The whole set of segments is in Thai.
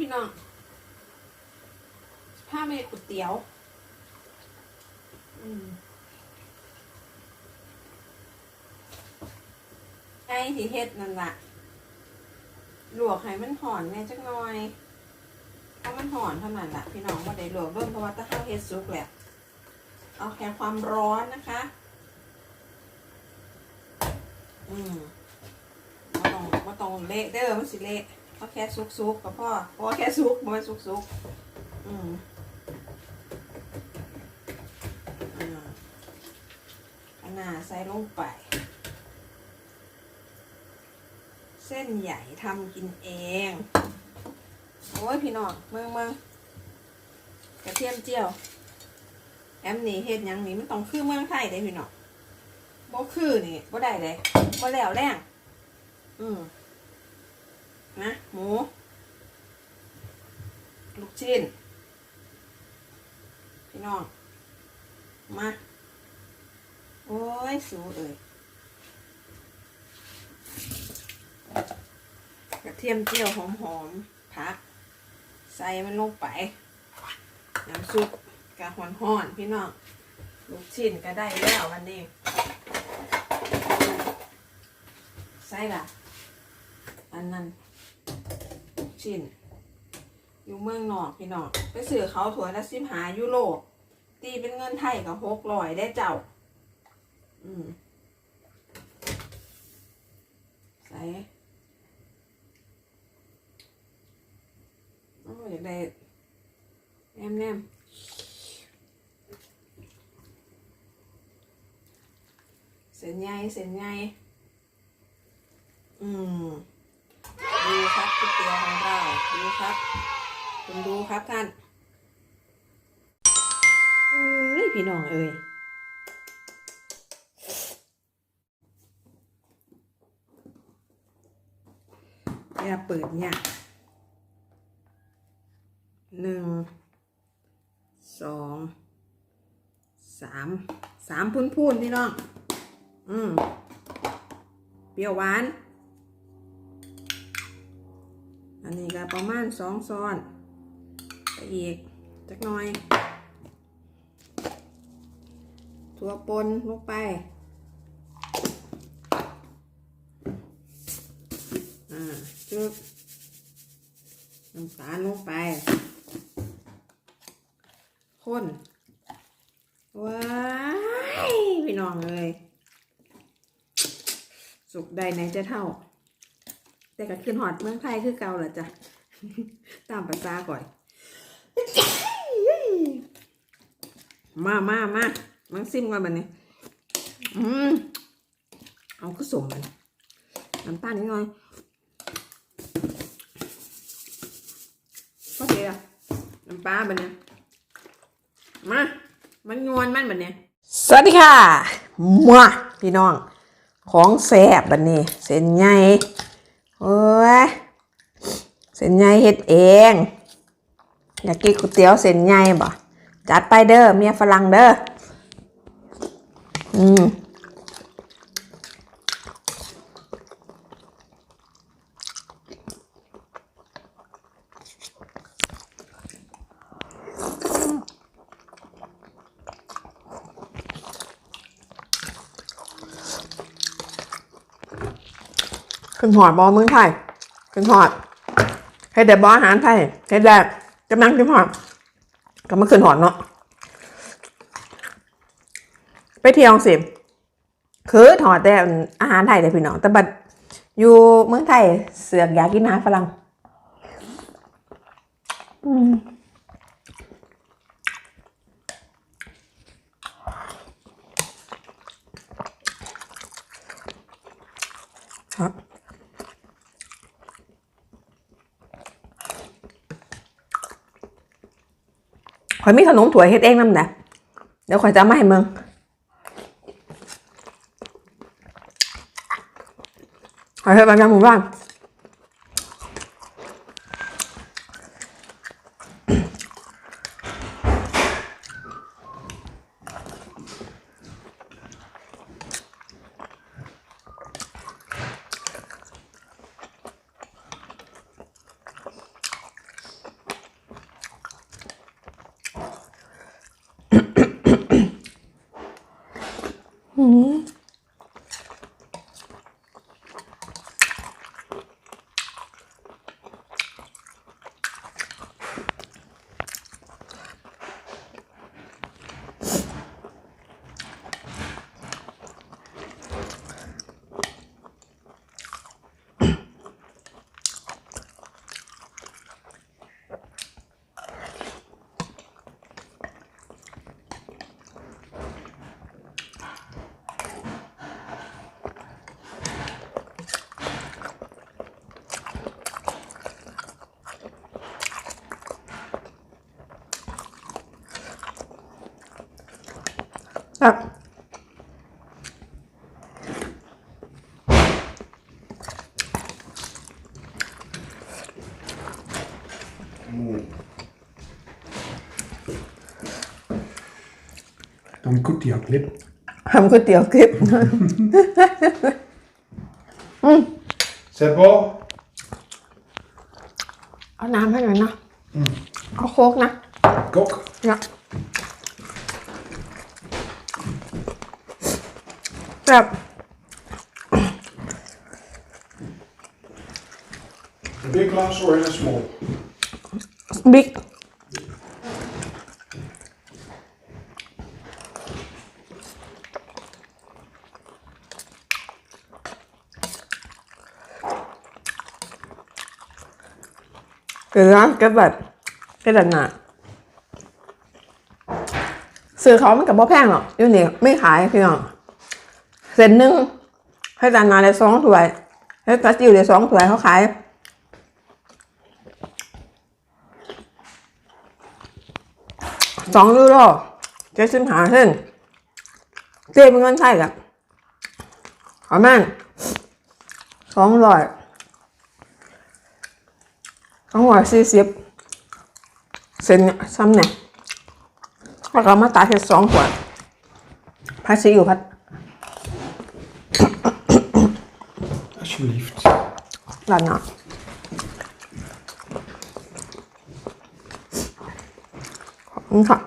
พี่น้องผ้าเมดก๋วยเตี๋ยว อืมไอ้ที่เฮ็ดนั่นล่ะลวกให้มันห่อนแน่จักหน่อยเพราะมันห่อนเท่านั้นล่ะพี่น้องว่าได้ลวกเบิ่งเพราะว่าถ้าข้าวเฮ็ดสุกแหละเอาแค่ความร้อนนะคะ อืมมาต้องมาต้องเละเด้อมันสิเละ เอาแค่สุกๆกับพ่อพราะว่าแค่สุกบ่แม่นสุกๆอืมอ่าอันน่าใส่ลงไป เส้นใหญ่ทำกินเอง โอ้ยพี่น้องเมืองเมืองกระเทียมเจียวแอมนี่เฮ็ดยังนี่มันต้องคือเมืองไทยได้พี่น้องบ่คือนี่บ่ได้เลยบ่แล้วแรงอืม นะ หมู ลูกชิ้น พี่น้อง มา โอ้ย สูเอ้ยกระเทียมเจียวหอมๆผัก ใส่มันลงไป น้ำซุปกะหอนห่อนพี่น้อง ลูกชิ้นก็ได้แล้ววันนี้ ใส่ละอันนั้น ชิ้น อยู่เมืองนอกพี่น้องไปซื้อเขาถั่วยละสิบหายูโรตีเป็นเงินไทยกับหกร้อยได้เจ้า อืมใส่โอ้ยอยากได้แนมแนมเส้นใหญ่เส้นใหญ่อืม ดูครับก๋วยเตี๋ยวของเรา ดูครับคุณดูครับท่านเอ้ยพี่น้องเอ้ยอย่าเปิดเนี่ยหนึ่งสองสามสามพูนพูนพี่น้อง อืมเปรี้ยวหวาน อันนี้ก็ประมาณสองซ้อนไปอีกจักหน่อย ถั่วปนลงไป อ่าจุบน้ำตาลลงไปคนว้ายพี่น้องเลย สุกได้ไหนจะเท่า แต่ก็ขึ้นหอดเมืองไทยคือเก่าแหละจ้ะ ตามภาษาก่อย มามามามังซิมก่อนบันนี้อืมเอาก็สมมันน้ำตาลนิดหน่อยก็เดียวน้ำปลาบันนี้มา มันงวนมันบันนี้สวัสดีค่ะมาพี่น้อง ของแซ่บบันนี้ เส้นใหญ่ โอ้ยเส้นใหญ่เฮ็ดเอง อยากกินก๋วยเตี๋ยวเส้นใหญ่บ่จัดไปเด้อเมียฝรั่งเด้ออืม ขึ้นหอดบอเมืองไทยขึ้นหอดให้แต่บออาหารไทยให้แต่กำลังขึ้นหอดก็มาขึ้นหอดเนาะไปเที่ยวสิคือถอดแต่อาหารไทยเลยพี่น้องแต่บัดอยู่เมืองไทยเสือกอยากกินอาหารฝรั่งอืม ข่อยมีขนมถั่วเฮ็ดเองนำแหละเดี๋ยวข่อยจะมาให้มึงข่อยเฮ็ดประจำหมู่บ้าน Uhum. ครับ De kuttiaklipp. ทำก๋วยเตี๋ยวคลิป Zet på. เอาน้ำให้หน่อยนะเอาโคกนะ Kok. เนี่ย แบบ A big glass or in a small? บิ๊กเดี๋ยวนะก็แบบก็แบบน่ะซื้อเขามันกับบ่แพงหรอกอยู่นี่ไม่ขายพี่น้อง เส้นหนึ่งให้จานมาเลยสองถ้วยให้ตัดจิ๋วเลยสองถ้วยเขาขายสองยูโรเจ็ดสิบหาเส้นเจ๊เป็นเงินไทยกับขอแม่นสองร้อยสองร้อยสี่สิบเส้นซ้ำเนี่ยแล้วก็มาตัดแค่สองขวดพัดซีอยู่พัด ด้านหน้ขอบคุณค่ะ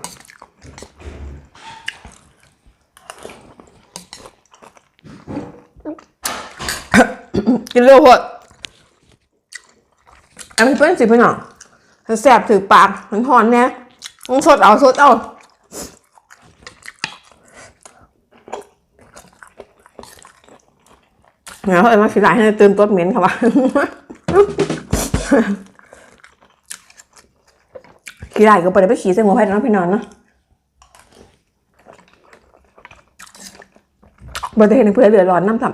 กินเร็วหดอันนี้เป็นสิพี่น้องแสบถือปากมันหอนแน่ต้องสดเอาสดเอา เดี๋ยวเอามาขีดลายให้เติมตัวเหม็นค่ะว่าขี้ลายก็ไปได้ไปขี่ใส่หัวแพทย์เนาะพี่นอนเนาะบริเห็นเพื่อเดือดร้อนน้ำสับ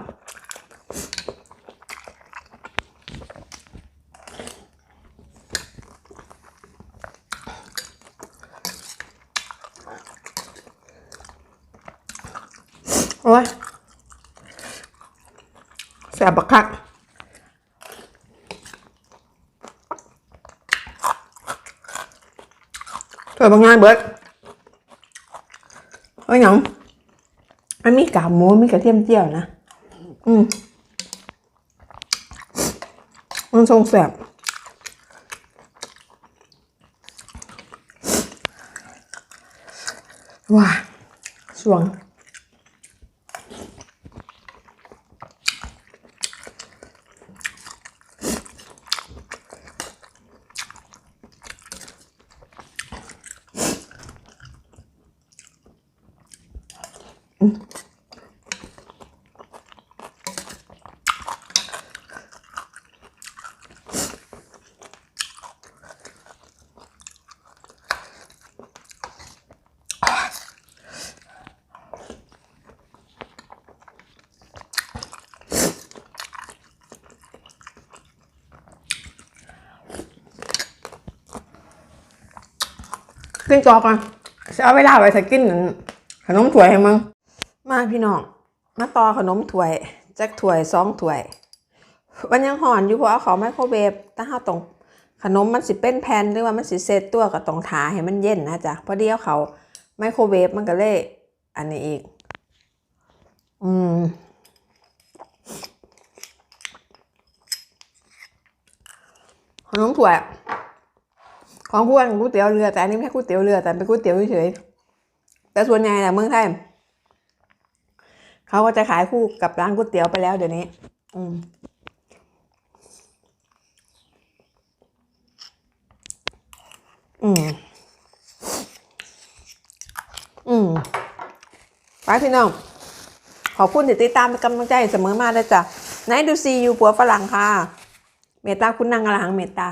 โอ้ย แสบบักคักเปิดบางงานเบิร์ดเฮ้ยหยังมันมีกากหมูมีกระเทียมเจียวนะ อืมมันทรงแสบว้าสวง ขึ้นจอก่อนจะเอาเวลาไว้ถ้ากินขนมถ้วยให้มึงมาพี่น้องมาต่อขนมถ้วยแจักถ้วยสองถ้วยมันยังห่อนอยู่เพราะเอาเขาไมโครเวฟถ้าเราตรงขนมมันสิเป็นแผ่นหรือว่ามันสิเซตตัวกับตรงทาให้มันเย็นนะจ๊ะพอดีเอาเขาไมโครเวฟมันก็เลยอันนี้อีก อืมขนมถ้วย ของพวกก๋วยเตี๋ยวเรือแต่อันนี้ไม่ใช่ก๋วยเตี๋ยวเรือแต่เป็นก๋วยเตี๋ยวเฉยแต่ส่วนใหญ่แหละเมืองไทยเขาก็จะขายคู่กับร้านก๋วยเตี๋ยวไปแล้วเดี๋ยวนี้ อืมอืมอืมไปพี่น้อง ขอบคุณที่ติดตามกำลังใจเสมอมาเลยจ้ะไหนดูซีอยู่ปัวฝรั่งค่ะ เมตตาคุณนางอระหังเมตตา